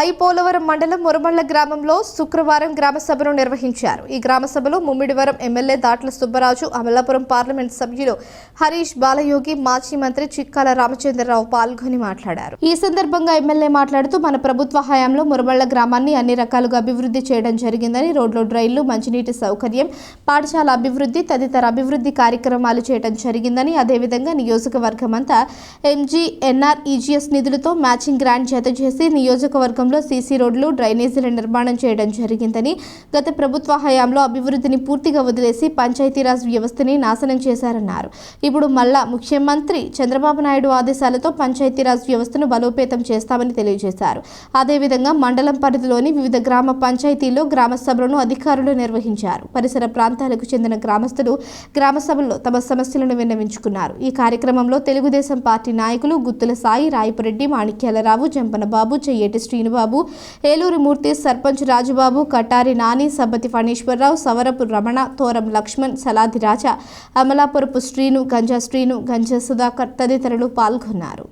ఐపోలవరం మండలం మురమళ్ళ గ్రామంలో శుక్రవారం గ్రామ సభను నిర్వహించారు. ఈ గ్రామ సభలో ముమ్మిడివరం ఎమ్మెల్యే దాట్ల సుబ్బరాజు అమలాపురం పార్లమెంట్ సభ్యులు హరీష్ బాలయోగి మాజీ మంత్రి చిక్కాల రామచంద్రరావు పాల్గొని మాట్లాడారు. ఈ సందర్భంగా ఎమ్మెల్యే మాట్లాడుతూ మన ప్రభుత్వ హయాంలో మురమళ్ళ గ్రామాన్ని అన్ని రకాలుగా అభివృద్ధి చేయడం జరిగిందని రోడ్లు డ్రైన్లు మంచినీటి సౌకర్యం పాఠశాల అభివృద్ధి తదితర అభివృద్ధి కార్యక్రమాలు చేయడం జరిగిందని అదేవిధంగా నియోజకవర్గం అంతా ఎంజీ నిధులతో మ్యాచింగ్ గ్రాంట్ జత చేసి నియోజకవర్గం నియోజకవర్గంలో సీసీ రోడ్లు డ్రైనేజీల నిర్మాణం చేయడం జరిగిందని గత ప్రభుత్వ హయాంలో అభివృద్ధిని పూర్తిగా వదిలేసి పంచాయతీరాజ్ వ్యవస్థని నాశనం చేశారన్నారు. ఇప్పుడు మళ్ళా ముఖ్యమంత్రి చంద్రబాబు నాయుడు ఆదేశాలతో పంచాయతీరాజ్ వ్యవస్థను బలోపేతం చేస్తామని తెలియజేశారు. అదేవిధంగా మండలం పరిధిలోని వివిధ గ్రామ పంచాయతీల్లో గ్రామ సభలను అధికారులు నిర్వహించారు. పరిసర ప్రాంతాలకు చెందిన గ్రామస్తులు గ్రామ సభల్లో తమ సమస్యలను విన్నవించుకున్నారు. ఈ కార్యక్రమంలో తెలుగుదేశం పార్టీ నాయకులు గుత్తుల సాయి రాయపురెడ్డి మాణిక్యాలరావు జంపన బాబు చెయ్యేటి రాజుబాబు ఏలూరు మూర్తి సర్పంచ్ రాజుబాబు కటారి నాని సబ్బతి ఫణీశ్వరరావు సవరపు రమణ తోరం లక్ష్మణ్ సలాది రాజా అమలాపురపు శ్రీను గంజా శ్రీను గంజా సుధాకర్ తదితరులు పాల్గొన్నారు.